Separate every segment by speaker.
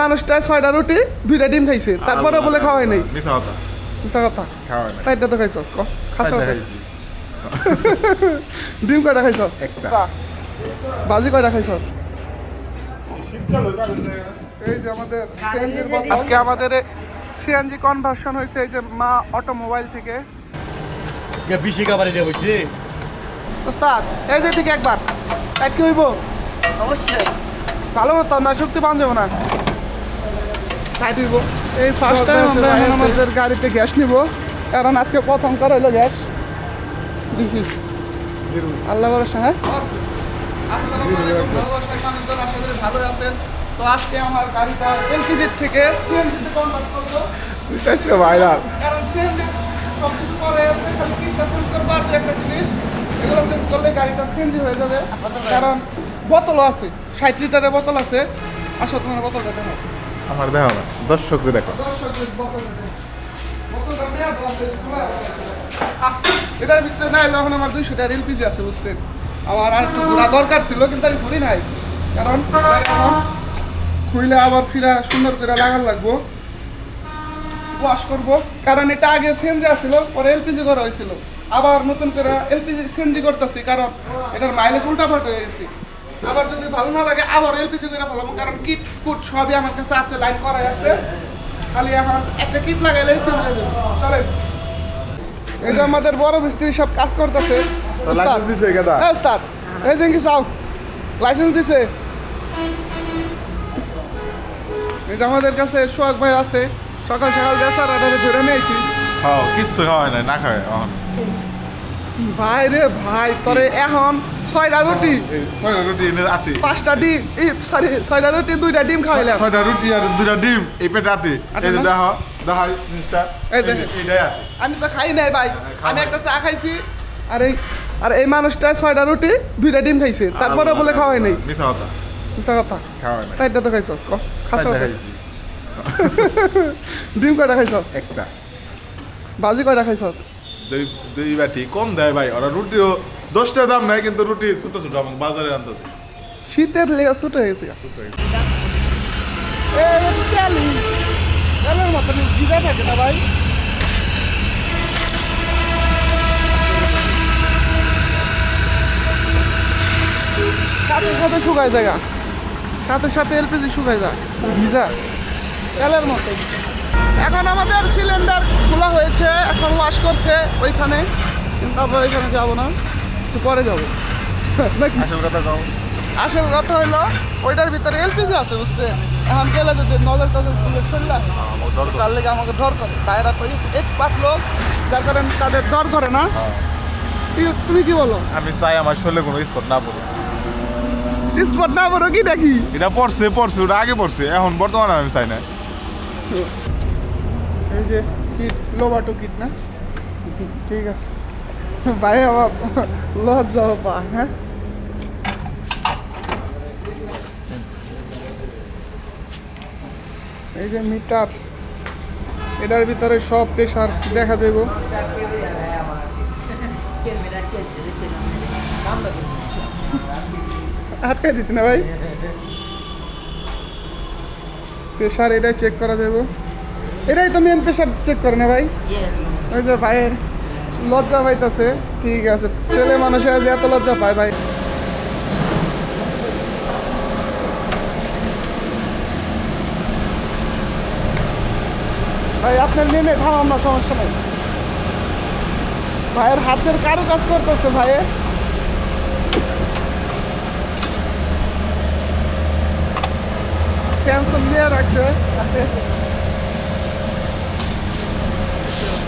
Speaker 1: মানুষটা ছয়টা রুটি দুইটা ডিম খাইছে। তারপরে বলে খাওয়াই নাই।
Speaker 2: মিছা কথা।
Speaker 1: চারটা তো ক? ডিম কয়টা
Speaker 2: একটা।
Speaker 1: বাজি কয়টা
Speaker 2: হইবে
Speaker 1: এই যে আমাদের আজকে আমাদের সিএনজি কনভার্সন হয়েছে এই যে মা অটোমোবাইল থেকে।
Speaker 3: বিশি কাবারে দিয়ে
Speaker 1: ওস্তাদ এই যে ঠিক একবার। এক কি হইব?
Speaker 4: অবশ্যই।
Speaker 1: ভালো মতো না শক্তি পাওয়া যাব না। এই ফার্স্ট টাইম আমরা এখন আমাদের গাড়িতে গ্যাস নিব কারণ আজকে প্রথম করা হলো গ্যাস। দেখি। আল্লাহ ভরসা হ্যাঁ? আসসালামু আলাইকুম। ভালোবাসার মানুষজন আশা করি ভালো আছেন। তো আজকে আমার গাড়িটা এলপিজি থেকে সিএনজিতে কনভার্ট করব
Speaker 2: ভাইরাল
Speaker 1: কারণ সিএনজি সব কিছু করে আছে খালি কিটা চেঞ্জ করব আর একটা জিনিস। এগুলো চেঞ্জ করলে গাড়িটা সিএনজি হয়ে যাবে। কারণ বোতলও আছে ষাট লিটারের বোতল আছে। আসো তোমার বোতলটা দেখো
Speaker 2: আমার দেখো না দর্শককে দেখো।
Speaker 1: এটার ভিতরে না এলো এখন আমার দুইশো টাকা এলপিজি আছে, বুঝছেন? আমার আর একটু ঘোরা দরকার ছিল, কিন্তু আমি ঘুরি নাই। কারণ খুইলে আবার ফিরা সুন্দর করে লাগার লাগবো। ওয়াশ করব। কারণ এটা আগে সিএনজি আসছিল পরে এলপিজি করা হয়েছিল। আবার নতুন করে এলপিজি সিএনজি করতেছি, কারণ এটার মাইলেজ উল্টাপাল্ট হয়ে গেছে। আবার যদি ভালো না লাগে আবার এলপিজি করে ফেলাম কারণ কিট কুট সবই আমার কাছে আছে লাইন করাই আছে। খালি এখন একটা কিট লাগাইলেই হয়ে যাবে। চলেন। এই যে আমাদের বড় মিস্ত্রি সব কাজ করতেছে।
Speaker 2: তো দিছে গাদা?
Speaker 1: হ্যাঁ ওস্তাদ এই যে কি চাও। লাইসেন্স দিছে। এই যে আমাদের কাছে সোহাগ ভাই আছে। সকাল সকাল বেসার আডারে ধরে নিয়েছি।
Speaker 2: হ্যাঁ কিচ্ছু নাই না খাওয়াই এখন
Speaker 1: ভাই রে ভাই তোরে এখন ছয়টা রুটি।
Speaker 2: ছয়টা রুটি এনে আটি।
Speaker 1: পাঁচটা ডিম। এই সরি ছয়টা রুটি দুইটা ডিম খাওয়াইলাম।
Speaker 2: ছয়টা রুটি আর দুটা ডিম এই পেটে আটি। এই যে? দেখো দেখো জিনিসটা
Speaker 1: এই
Speaker 2: এই এইটাই আটি।
Speaker 1: আমি তো খাই নাই ভাই।
Speaker 2: খাও
Speaker 1: আমি। একটা চা খাইছি আর এই আর এই মানুষটা ছয়টা রুটি দুইটা ডিম খাইছে। তারপরে বলে খাওয়াই নাই।
Speaker 2: মিছা কথা।
Speaker 1: মিথ্যা কথা।
Speaker 2: খাওয়াই নাই।
Speaker 1: চারটা তো খাইছস ক? খাস
Speaker 2: খাইছি।
Speaker 1: ডিম কয়টা খাইছস?
Speaker 2: একটা।
Speaker 1: বাজি কয়টা খাইছস?
Speaker 2: দুই দুই বাটি কম দেয় ভাই। ওরা রুটিও দশটা দাম নেয় কিন্তু রুটি ছোট ছোট আমাকে বাজারে আনতেছে।
Speaker 1: শীতের লেগে ছোট হয়ে তেলই। তেলের মতন থাকে না ভাই। সাথে সাথে শুকায় জায়গা সাথে সাথে এলপিজি শুকায় যায়। ভিজা। তেলের মতো। এখন আমাদের সিলিন্ডার খোলা হয়েছে এখন ওয়াশ করছে ওইখানে। কিন্তু আমরা ওইখানে যাব না একটু পরে যাব।
Speaker 2: আসল কথা
Speaker 1: আসল কথা হলো ওইটার ভিতরে এলপিজি আছে বুঝছে? এখন গেলে যদি নজর টজর খুলে ফেললে তার লেগে আমাকে ডর করে। তাইরা তো এক্সপার্ট লোক যার কারণে তাদের ডর করে না। কি- তুমি কি বলো?
Speaker 2: আমি চাই আমার শরীরে কোনো স্পট না পড়ে
Speaker 1: স্পট না বলো কি? দেখি
Speaker 2: এটা পড়ছে পড়ছে ওটা আগে পড়ছে। এখন বর্তমানে আমি চাই না।
Speaker 1: এই যে কিট, লোবাটো কিট না? ঠিক আছে। ভাই, আবার লজ্জা পা হ্যাঁ? এই যে মিটার, এটার ভিতরে সব প্রেশার দেখা যাব আটকাই দিছি না ভাই? প্রেশার এটাই চেক করা যাব এটাই তো মেন প্রেশার চেক করে না ভাই। ওই যে ভাইয়ের লজ্জা পাইতেছে। ঠিক আছে ছেলে মানুষের যে এত লজ্জা পায় ভাই। ভাই আপনার নেমে থামাম না সমস্যা নেই। ভাইয়ের হাতের কারও কাজ করতেছে ভাইয়ে সেন্সর নিয়ে রাখছে।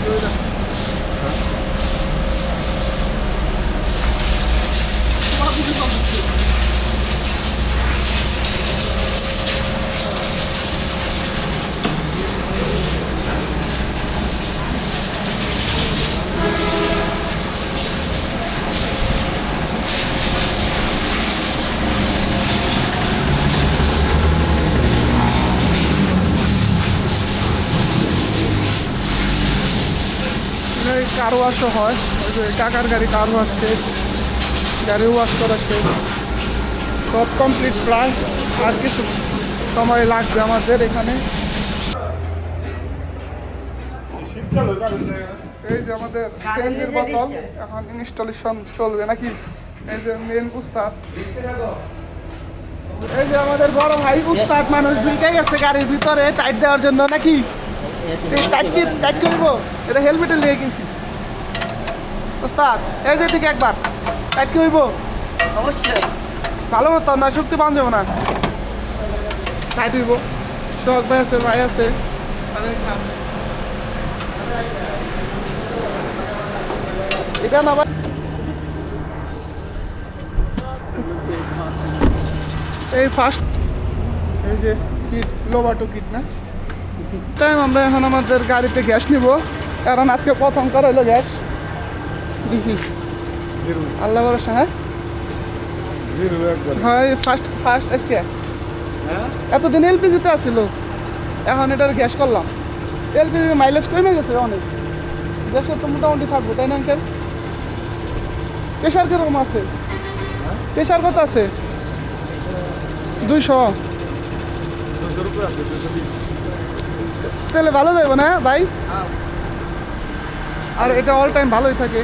Speaker 1: Luna. এই কার ওয়াশও হয়। ওই যে কাকার গাড়ি কার ওয়াশ শেষ গাড়ি ওয়াশ করা শেষ সব কমপ্লিট প্রায়। আর কিছু সময় লাগবে আমাদের এখানে? এই যে আমাদের সিএনজির বোতল এখন ইনস্টলেশন চলবে নাকি? এই যে মেন উস্তাদ। এই যে আমাদের বড় ভাই উস্তাদ মানুষ দুইটাই আছে গাড়ির ভিতরে টাইট দেওয়ার জন্য নাকি? টাইট টাইট এটা হেলমেটে লিয়ে এই যে দিকে একবার। টাইট কি
Speaker 4: অবশ্যই।
Speaker 1: ভালো মতো না শক্তি পাওয়া যাবে না। টাইট হইব। শখ ভাই আছে ভাই আছে। এটা না ভাই। এই ফার্স্ট এই যে কিট লোবাটো কিট না? টাইম আমরা এখন আমাদের গাড়িতে গ্যাস নিব। কারণ আজকে প্রথম করা হলো গ্যাস। দেখি। আল্লাহ ভরসা হ্যাঁ? হয় ফার্স্ট ফার্স্ট আজকে।
Speaker 2: হ্যাঁ?
Speaker 1: এতদিন এলপিজিতে আসছিল এখন এটার গ্যাস করলাম। এলপিজি মাইলেজ কমে গেছে অনেক। গ্যাসের তো মোটামুটি থাকব তাই না আঙ্কেল? প্রেশার কীরকম আছে? প্রেশার কত আছে? দুইশো।
Speaker 2: আছে, দুশো বিশ।
Speaker 1: তাহলে ভালো যাবে না, ভাই? আর এটা অল টাইম ভালোই থাকে।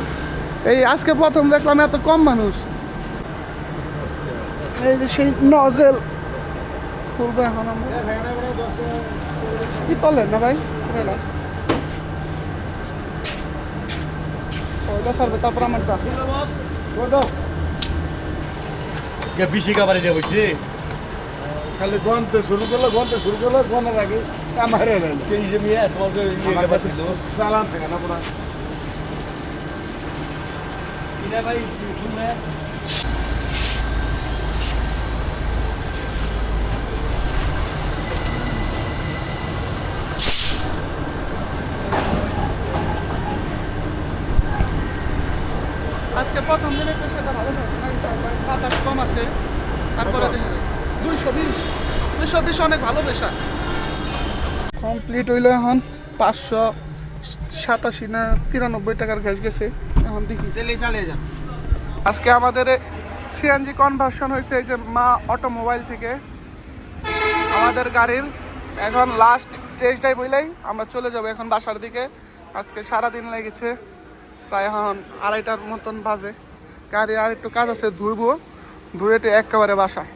Speaker 1: এই আজকে প্রথম দেখলাম এত কম মানুষ। এই যে সেই নজেল খুলবো এখন কি তলেন না, ভাই? ওইটা সারবে তারপর আমারটা। ও দাও
Speaker 3: বিশি কাবারে দিয়ে বলছি
Speaker 2: খালি গনতে শুরু করল গনতে শুরু করল গনার আগে আমার
Speaker 3: তোমাকে ইয়ে ছিল।
Speaker 2: চালান থাকে না পুরা।
Speaker 3: কিনা ভাই শুনলে?
Speaker 1: আজকে প্রথম দিনে প্রেশারটা ভালো থাকে। বাতাস কম আছে তারপরে দেখা যায় দুইশো বিশ। দুইশো বিশ অনেক ভালো প্রেশার কমপ্লিট হইল এখন পাঁচশো সাতাশি না তিরানব্বই টাকার গ্যাস গেছে। এখন দেখি। আজকে আমাদের সিএনজি কনভার্সন হয়েছে এই যে মা অটোমোবাইল থেকে। আমাদের গাড়ির এখন লাস্ট টেস্ট ড্রাইভ হইলেই আমরা চলে যাব এখন বাসার দিকে। আজকে সারা দিন লেগেছে প্রায় এখন আড়াইটার মতন বাজে। গাড়ি আর একটু কাজ আছে ধুইবো। ধুয়ে একটু একেবারে বাসায়।